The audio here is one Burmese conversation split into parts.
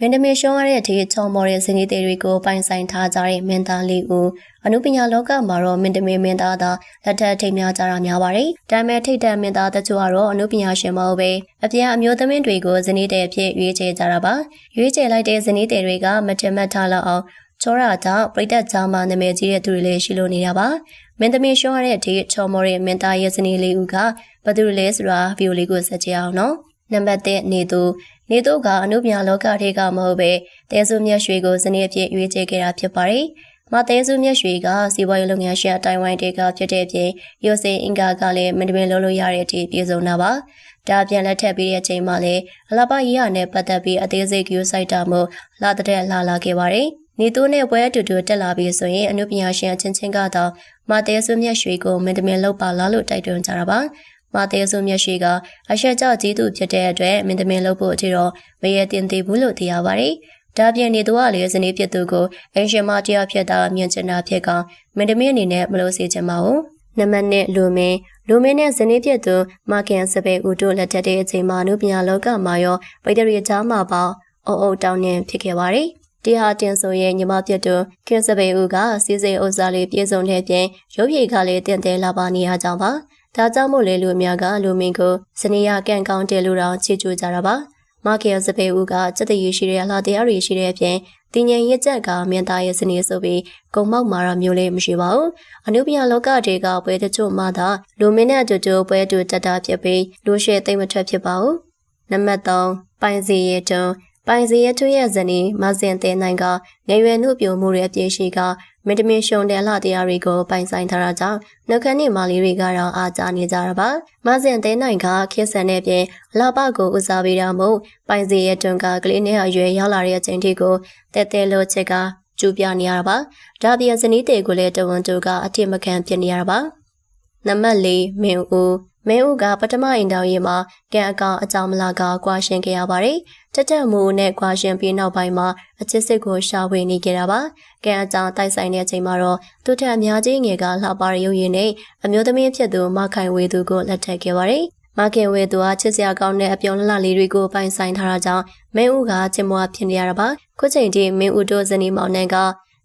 မင်းတမင်ရှုံးရတဲ့အထိချော်မော်တဲ့ဇနီးတွေကိုပိုင်ဆိုင်ထားကြတဲ့မင်းသားလေးဦးအနုပညာလောကမှာတော့မင်းတမင်မင်းသားသာလက်ထက်ထိပ်များကြတာများပါတယ်။ဒါပေမဲ့ထိပ်တန်းမင်းသားတချို့ကတော့အနုပညာရှင်မဟုတ်ပဲအပြားအမျိုးသမီးတွေကိုဇနီးတဲ့အဖြစ်ရွေးချယ်ကြတာပါ။ရွေးချယ်လိုက်တဲ့ဇနီးတွေကမထင်မှတ်ထားလောက်အောင်ချောရကြောင့်ပြိတက်ကြားမှာနာမည်ကြီးတဲ့သူတွေလည်းရှိလို့နေတာပါ။မင်းသမီးရှုံးရတဲ့အထိချော်မော်တဲ့မင်းသားရဲ့ဇနီးလေးဦးကဘယ်သူလဲဆိုတာဗီဒီယိုလေးကိုဆက်ကြည့်အောင်နော်။ နံပါတ်1နေသူနေသူကအနုပညာလောကထဲကမဟုတ်ပဲတဲစုမြတ်ရွှေကိုဇနီးအဖြစ်ရွေးချယ်ခဲ့တာဖြစ်ပါတယ်။မတဲစုမြတ်ရွှေကစီးပွားရေးလုပ်ငန်းရှင်အတိုင်းဝိုင်းတွေကဖြစ်တဲ့အပြင်ရိုစေအင်္ဂါကလည်းမန္တမင်လုံးလို့ရတဲ့အထိပြည်စုံတာပါ။ဒါပြန်လက်ထပ်ပြီးတဲ့အချိန်မှာလည်းအလားပါရေးရနဲ့ပတ်သက်ပြီးအသေးစိတ်ကျူးဆိုင်တာမို့လာတဲ့လာလာခဲ့ပါတယ်။နေသူနဲ့ပွဲအတူတူတက်လာပြီးဆိုရင်အနုပညာရှင်အချင်းချင်းကတော့မတဲစုမြတ်ရွှေကိုမန္တမင်လောက်ပါလားလို့တိုက်တွန်းကြတာပါ။ မသေးစုမြတ်ရှိကအရှက်ကြကြီးသူဖြစ်တဲ့အတွက်မင်းသမီးလုပ်ဖို့အထိတော့မရတင်သေးဘူးလို့သိရပါတယ်။ဒါပြင်နေသူကလည်းဇနီးဖြစ်သူကိုအင်ရှင်မတရားဖြစ်တာမြင်ချင်တာဖြစ်ကောင်မင်းသမီးအနေနဲ့မလို့စေချင်ပါဘူး။နံပါတ်1လူမင်းလူမင်းနဲ့ဇနီးဖြစ်သူမခင်စပယ်ဦးတို့လက်ထက်တဲ့အချိန်မှာနုပညာလောကမှာရောပိတ္တရီချားမှာပါအုပ်အုပ်တောင်းနေဖြစ်ခဲ့ပါတယ်။တီဟာတင်ဆိုရဲ့ညီမပြတ်သူခင်စပယ်ဦးကစီစိန်ဥစ္စာလေးပြေဆုံးတဲ့ပြင်ရုပ်ရည်ကလည်းတင့်တယ်လာပါနေရကြောင်းပါ။ ဒါကြောင့်မို့လေလူအများကလူမင်းကိုဇနီးရကန်ကောင်းတယ်လို့တော့ချေကျူကြတာပါမကေစပေဦးကစက်တရရှိတဲ့အလားတရားတွေရှိတဲ့အပြင်တင်ញင်ရစ်ချက်ကမင်းသားရဲ့ဇနီးဆိုပြီးကုံမောက်မာရမျိုးလေးမရှိပါဘူးအနုပညာလောကတွေကပွဲတချို့မှသာလူမင်းနဲ့အတူတူပွဲတူတက်တာဖြစ်ပြီးလူရှဲသိမ့်မထွက်ဖြစ်ပါဘူးနံပါတ်3ပိုင်စီရဲ့တုံပိုင်စီရထွေရဲ့ဇနီးမဆင်တဲ့နိုင်ကငယ်ရွယ်နှုတ်ပြမှုရဲ့အပြည့်ရှိက မင်းတမင်ရှုံတယ်လှတရားတွေကိုပိုင်ဆိုင်ထားတာကြောင့်နှုတ်ခမ်းနဲ့မာလီတွေကတော့အားကြနေကြတာပါမဆင်တဲ့နိုင်ကခေတ်ဆန်တဲ့ပြင်အလှပကိုဦးစားပေးတာမို့ပိုင်စီရတွန်ကကလေးနဲ့အရွယ်ရောက်လာတဲ့အချိန်ထိကိုတဲတဲလို့ချက်ကကျူပြနေရတာပါဒါပြင်ဇနီးတွေကိုလည်းတဝန်တူကအထင်မခံဖြစ်နေရတာပါနံပါတ်၄မင်းဦး မင်းဦးကပထမအင်တာဗျူးမှာကံအကောင်အကြောင်းမလားကကွာရှင်းခဲ့ရပါတယ်။တက်တက်မှုနဲ့ကွာရှင်းပြီးနောက်ပိုင်းမှာအချစ်စစ်ကိုရှာဖွေနေကြတာပါ။ကံအကြောင်းတိုက်ဆိုင်တဲ့အချိန်မှာတော့သူထက်အများကြီးငယ်ကလှပရုပ်ရည်နဲ့အမျိုးသမီးဖြစ်သူမခိုင်ဝေသူကိုလက်ထပ်ခဲ့ပါတယ်။မခင်ဝေသူကချစ်စရာကောင်းတဲ့အပြုံးလှလေးတွေကိုပိုင်ဆိုင်ထားတာကြောင့်မင်းဦးကချစ်မွားဖြစ်နေရတာပါ။ခုချိန်ထိမင်းဦးတို့ဇနီးမောင်နှံက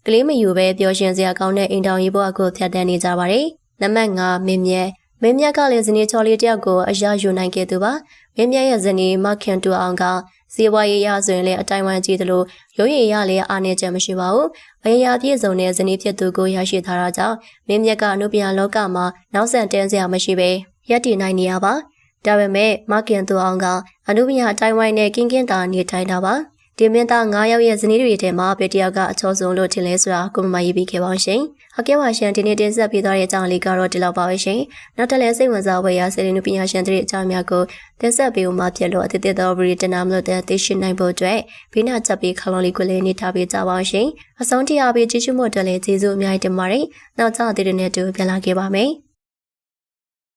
ကလေးမယူပဲပျော်ရွှင်စရာကောင်းတဲ့အိမ်တော်ကြီးဘဝကိုဖျက်ဆီးနေကြပါတယ်။နံပါတ်5မင်းမြဲ မင်းမြတ်ကလည်းဇနီးချော်လေးတယောက်ကိုအရာယူနိုင်ခဲ့သူပါမင်းမြတ်ရဲ့ဇနီးမခင်တူအောင်ကဇီဝရေးရဆိုရင်လည်းအတိုင်းဝမ်ကြည့်သလိုရုပ်ရည်ရလည်းအားနည်းချက်မရှိပါဘူးအရာပြည့်စုံတဲ့ဇနီးဖြစ်သူကိုရရှိထားတာကြောင့်မင်းမြတ်ကအနုပညာလောကမှာနောက်ဆက်တင်းစရာမရှိပဲရပ်တည်နိုင်နေရပါဒါပေမဲ့မခင်တူအောင်ကအနုပညာအတိုင်းဝမ်နဲ့ကင်းကင်းတာနေထိုင်တာပါ ဒီမင်းသား9ယောက်ရဲ့ဇနီးတွေထဲမှာဘယ်တယောက်ကအချောဆုံးလို့ထင်လဲဆိုတာကိုမမရေးပြီးခဲ့ပါရှင်။ဟုတ်ကဲ့ပါရှင်ဒီနေ့တင်ဆက်ပေးသွားတဲ့အကြောင်းလေးကတော့ဒီလောက်ပါပဲရှင်။နောက်ထပ်လည်းစိတ်ဝင်စားဖွယ်ရာစေရင်းပညာရှင်တွေအကြောင်းများကိုတင်ဆက်ပေးဦးမှာဖြစ်လို့အသစ်သစ်သောဗီဒီတင်နာမလို့တဲ့သိရှိနိုင်ဖို့အတွက်ဘေးနာချက်ပြီးခလုံးလေးကိုလည်းနေထားပေးကြပါရှင်။အဆုံးထိအားပေးကြည့်ရှုမှုအတွက်လည်းကျေးဇူးအများကြီးတင်ပါတယ်။နောက်ကျတဲ့တဲ့နဲ့တူပြန်လာခဲ့ပါမယ်။